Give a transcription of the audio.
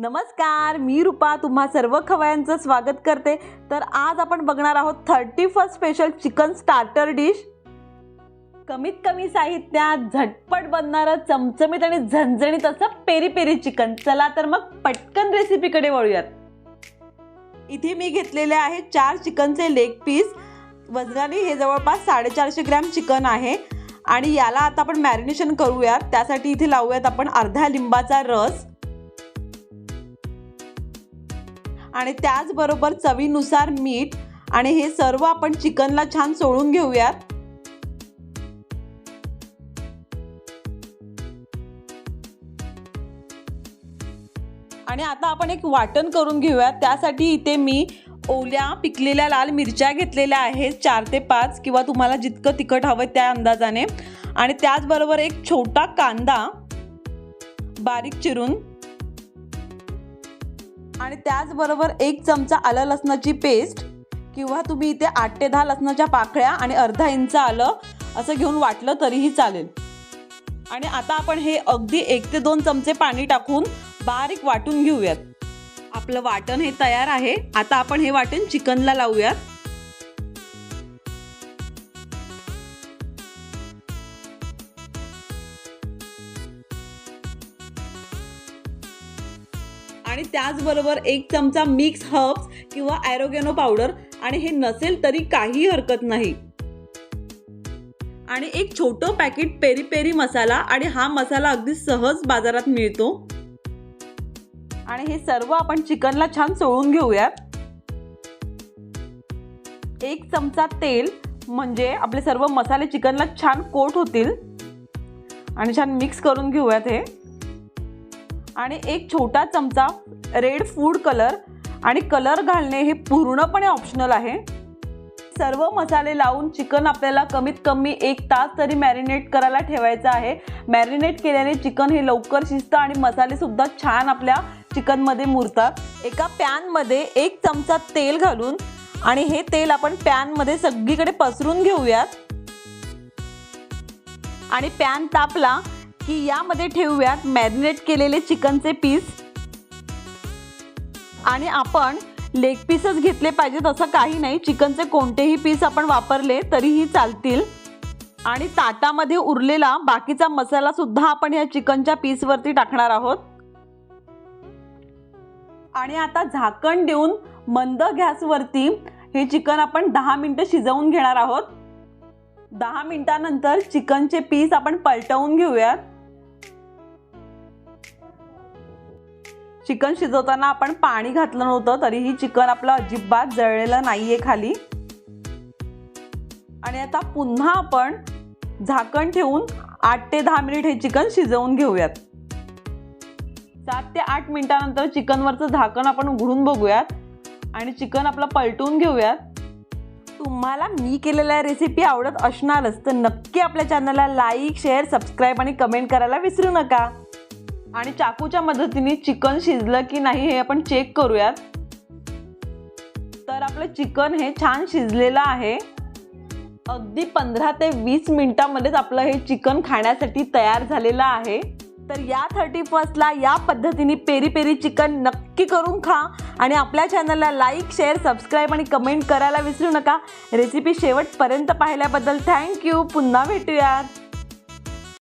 नमस्कार मी रूपा तुम्हा सर्व खवयांचं स्वागत करते. तर आज आपण बघणार आहोत thirty first special chicken starter dish कमीत कमी साहित्यात झटपट बनणारं चमचमीत आणि झणझणीत असं पेरी पेरी चिकन चला तर मग पटकन रेसिपीकडे वळूयात. इथे मी घेतलेले आहे चार चिकनचे लेग पीस वजनाने हे जवळपास साडेचारशे ग्रॅम चिकन आहे. आणि याला आता आपण मॅरिनेशन करूयात. त्यासाठी इथे लावूयात आपण अर्धा लिंबाचा रस. आणि त्याचबरोबर चवीनुसार मीठ आणि हे सर्व आपण चिकनला छान सोडून घेऊयात. आणि आता आपण एक वाटण करून घेऊयात. त्यासाठी इथे मी ओल्या पिकलेल्या लाल मिरच्या घेतलेल्या आहेत. चार ते पाच किंवा तुम्हाला जितकं तिखट हवं त्या अंदाजाने. आणि त्याचबरोबर एक छोटा कांदा बारीक चिरून आणि त्याचबरोबर एक चमचा आलं लसणाची पेस्ट किंवा तुम्ही इथे आठ ते दहा लसणाच्या पाकळ्या आणि अर्धा इंच आलं असं घेऊन वाटलं तरीही चालेल. आणि आता आपण हे अगदी एक ते दोन चमचे पाणी टाकून बारीक वाटून घेऊयात. आपलं वाटण हे तयार आहे. आता आपण हे वाटण चिकनला लावूयात. आणि त्याचबरोबर एक चमचा मिक्स हर्ब्स किंवा ॲरोगेनो पावडर आणि हे नसेल तरी काही हरकत नाही. आणि एक छोटं पॅकेट पेरी पेरी मसाला आणि हा मसाला अगदी सहज बाजारात मिळतो. आणि हे सर्व आपण चिकनला छान चोळून घेऊयात. एक चमचा तेल म्हणजे आपले सर्व मसाले चिकनला छान कोट होतील. आणि छान मिक्स करून घेऊयात हे. आणि एक छोटा चमचा रेड फूड कलर आणि कलर घालणे हे पूर्णपणे ऑप्शनल आहे. सर्व मसाले लावून चिकन आपल्याला कमीत कमी एक तास तरी मॅरिनेट करायला ठेवायचं आहे. मॅरिनेट केल्याने चिकन हे लवकर शिजतं आणि मसालेसुद्धा छान आपल्या चिकनमध्ये मुरतात. एका पॅनमध्ये एक चमचा तेल घालून आणि हे तेल आपण पॅनमध्ये सगळीकडे पसरून घेऊयात. आणि पॅन तापला की यामध्ये ठेवूयात मॅरिनेट केलेले चिकनचे पीस. आणि आपण लेग पीसच घेतले पाहिजेत असं काही नाही. चिकनचे कोणतेही पीस आपण वापरले तरीही चालतील. आणि ताटामध्ये उरलेला बाकीचा मसाला सुद्धा आपण या चिकनच्या पीसवरती टाकणार आहोत. आणि आता झाकण देऊन मंद गॅसवरती हे चिकन आपण दहा मिनटं शिजवून घेणार आहोत. दहा मिनटानंतर चिकनचे पीस आपण पलटवून घेऊयात. चिकन शिजवताना आपण पाणी घातलं नव्हतं तरीही चिकन आपलं अजिबात जळलेलं नाहीये खाली. आणि आता पुन्हा आपण झाकण ठेवून आठ ते दहा मिनिट हे चिकन शिजवून घेऊयात. सात ते आठ मिनिटानंतर चिकनवरचं झाकण आपण उघडून बघूयात आणि चिकन आपलं पलटून घेऊयात. तुम्हाला मी केलेल्या रेसिपी आवडत असणारच तर नक्की आपल्या चॅनलला लाईक शेअर सबस्क्राईब आणि कमेंट करायला विसरू नका. आणि चाकूच्या मदतीने चिकन शिजलं की नाही हे आपण चेक करूयात. तर आपलं चिकन हे छान शिजलेलं आहे. अगदी पंधरा ते वीस मिनिटामध्येच आपलं हे चिकन खाण्यासाठी तयार झालेलं आहे. तर या थर्टी फर्स्टला या पद्धतीने पेरी पेरी चिकन नक्की करून खा आणि आपल्या चॅनलला लाईक शेअर सबस्क्राईब आणि कमेंट करायला विसरू नका. रेसिपी शेवटपर्यंत पाहिल्याबद्दल थँक्यू पुन्हा भेटूयात.